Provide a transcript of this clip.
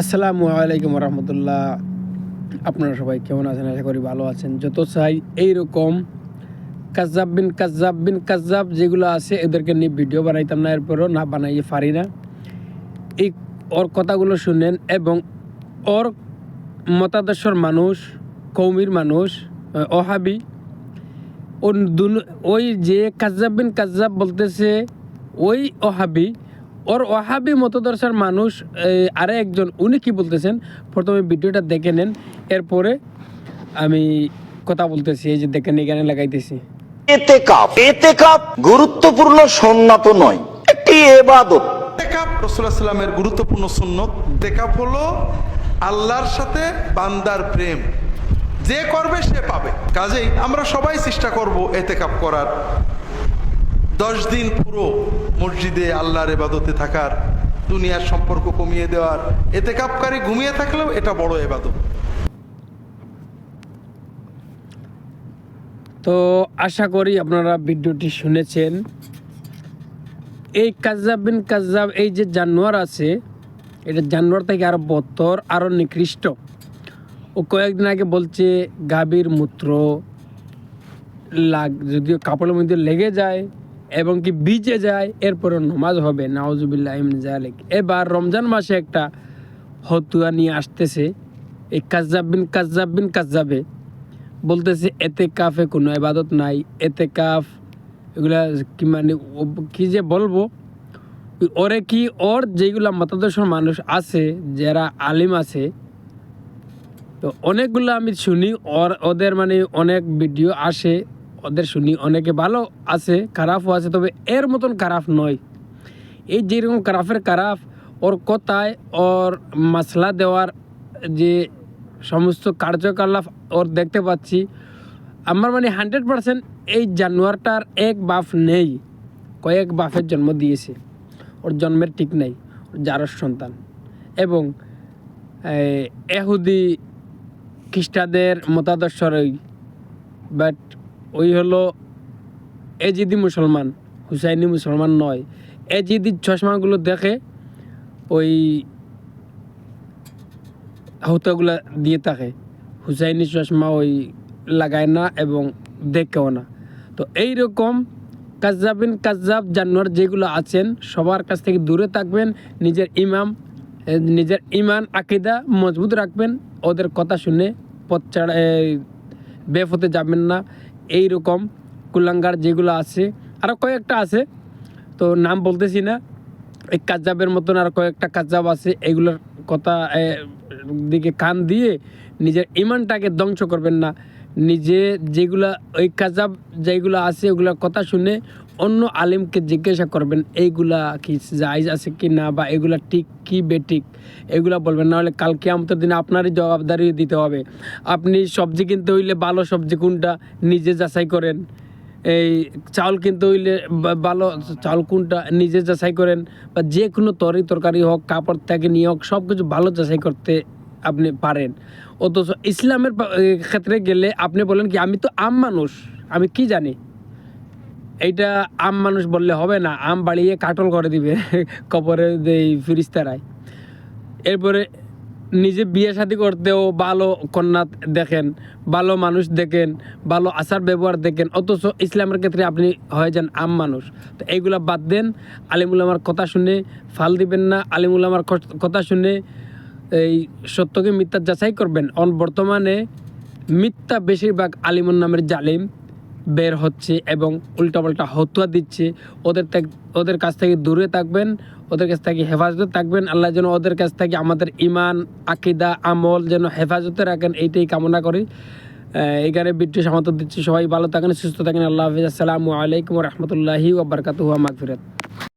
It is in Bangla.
আসসালামু আলাইকুম রহমতুল্লাহ আপনারা সবাই কেমন আছেন? আশা করি ভালো আছেন। যত চাই এইরকম কাজাব বিন কাজাব বিন কাজাব যেগুলো আছে, এদেরকে নিয়ে ভিডিও বানাইতাম না, এরপরও না বানাইয়ে পারি না। এই ওর কথাগুলো শুনেন এবং ওর মতাদর্শর মানুষ, কৌমির মানুষ অহাবি ওই যে কাজাব বিন কাজাব বলতেছে, ওই অহাবি ওর অহাবি মতদর্শার মানুষ আরে একজন উনি কি বলতেছেন? প্রথমে ভিডিওটা দেখে নেন এরপরে আমি কথা বলতেছি এই যে দেখেন এখানে লাগাইতেছি। এতেকাপ এতেকাপ গুরুত্বপূর্ণ সন্ন্যত নয় একটি এবাদত। দেকাপ রসুলামের গুরুত্বপূর্ণ সুন্নত দেকাপ হলো আল্লাহর সাথে বান্দার প্রেম। যে করবে সে পাবে। কাজেই আমরা সবাই চেষ্টা করব এতেকাপ করার। দশ দিন পুরো মসজিদে আল্লাহর এবাদতে থাকার, দুনিয়ার সম্পর্ক কমিয়ে দেওয়ার এতেকাপকারী ঘুমিয়ে থাকলেও এটা বড় এবাদত তো আশা করি আপনারা ভিডিওটি শুনেছেন। এই কাজাব বিন কাজাব এই যে জানোয়ার আছে, এটা জানোয়ার থেকে আরও বত্তর, আরও নিকৃষ্ট। ও কয়েকদিন আগে বলছে, গাভীর মূত্র লাগ, যদিও কাপড়ের মধ্যে লেগে যায় এবং কি ভিজে যায় এরপরে নমাজ হবে নাওজুবিল্লাহ জালেক এবার রমজান মাসে একটা হতুয়া নিয়ে আসতেছে, এই কাজাব বিন কাজাব কাজাবে বলতেছে, এতে কাফে কোনো ইবাদত নাই, এতে কাফ, এগুলা কি মানে কি যে বলব? ওরে কি, ওর যেগুলা মতাদর্শ মানুষ আছে, যারা আলিম আছে, তো অনেকগুলো আমি শুনি, ওর, ওদের মানে অনেক ভিডিও আসে ওদের শুনি, অনেকে ভালো আছে, খারাপও আছে, তবে এর মতন খারাপ নয়। এই যেরকম খারাপের খারাপ, ওর কথায়, ওর মশলা দেওয়ার যে সমস্ত কার্যকলাপ ওর দেখতে পাচ্ছি, আমার মানে হান্ড্রেড পার্সেন্ট এই জানোয়ারটার এক বাপ নেই, কয়েক বাপের জন্ম দিয়েছে। ওর জন্মের ঠিক নেই, ওর জারস সন্তান। এবং এহুদি খ্রিস্টাদের মতাদর্শরই বাট ওই হলো এজিদি মুসলমান হুসাইনি মুসলমান নয়। এজিদি চশমাগুলো দেখে ওই হতাগুলা দিয়ে থাকে। হুসাইনি চশমা ওই লাগায় না এবং দেখেও না। তো এই রকম কাজাবিন কাজাব জানোয়ার যেগুলো আছেন সবার কাছ থেকে দূরে থাকবেন নিজের ইমাম নিজের ইমান আকিদা মজবুত রাখবেন ওদের কথা শুনে পথ ছাড়া এ, বেফ হতে যাবেন না। এই রকম কুলাঙ্গার যেগুলো আছে আরও কয়েকটা আছে, তো নাম বলতেছি না। এই কাজাবের মতন আর কয়েকটা কাজাব আছে, এগুলোর কথা দিকে কান দিয়ে নিজের ইমানটাকে ধ্বংস করবেন না। নিজে যেগুলা, ওই কাজাব যেগুলো আছে, ওগুলোর কথা শুনে অন্য আলিমকে জিজ্ঞাসা করবেন, এইগুলা কি জায়জ আছে কি না বা এগুলা ঠিক কি বেঠিক? এগুলা বলবেন না হলে কালকে আমাদের দিনে আপনারই জবাবদারি দিতে হবে। আপনি সবজি কিনতে হইলে ভালো সবজি কোনটা নিজে যাচাই করেন। এই চাউল কিনতে হইলে ভালো চাউল কোনটা নিজে যাচাই করেন বা যে কোনো তরি তরকারি হোক, কাপড় থেকে নিয়ে হোক সব কিছু ভালো যাচাই করতে আপনি পারেন। অথচ ইসলামের ক্ষেত্রে গেলে আপনি বলেন কি, আমি তো আম মানুষ, আমি কি জানি? এইটা আম মানুষ বললে হবে না, আম বাড়িয়ে কাটল করে দিবে, কবরে এই ফিরিস্তারায় এরপরে নিজে বিয়ে শাদী করতেও ভালো কন্যা দেখেন, ভালো মানুষ দেখেন, ভালো আচার ব্যবহার দেখেন, অথচ ইসলামের ক্ষেত্রে আপনি হয়ে যান আম মানুষ। তো এইগুলা বাদ দেন, আলিমুল আমার কথা শুনে ফাল দিবেন না, আলিমুল আমার কথা শুনে এই সত্যকে মিথ্যা যাচাই করবেন। অন বর্তমানে মিথ্যা বেশিরভাগ আলিমুল নামের জালিম। বের হচ্ছে এবং উল্টাপাল্টা হতুয়া দিচ্ছে। ওদের ওদের কাছ থেকে দূরে থাকবেন, ওদের কাছ থেকে হেফাজতে থাকবেন। আল্লাহ যেন ওদের কাছ থেকে আমাদের ইমান আকিদা, আমল যেন হেফাজতে রাখেন, এইটাই কামনা করি। এখানে বিট্টু সমাপ্ত দিচ্ছি। সবাই ভালো থাকেন, সুস্থ থাকেন। আল্লাহ হাফিজ। আসসালামু আলাইকুম রহমতুল্লাহি ওবরকাতুহা মাগফিরাত।